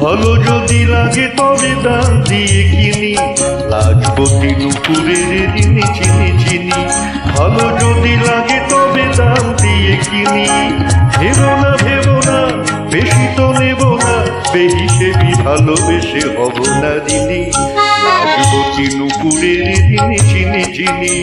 ভালো যদি লাগে তবে দাম দিয়ে কিনি। লাজপতি নুপুরের যদি লাগে তবে দাম দিয়ে কিনি। ভেবো না ভেবো না, বেশি তো নেব না। বেহিসেবি ভালোবেসে হব না ঋণী। লাজপতি নুপুরের রিনি চিনি ঝিনি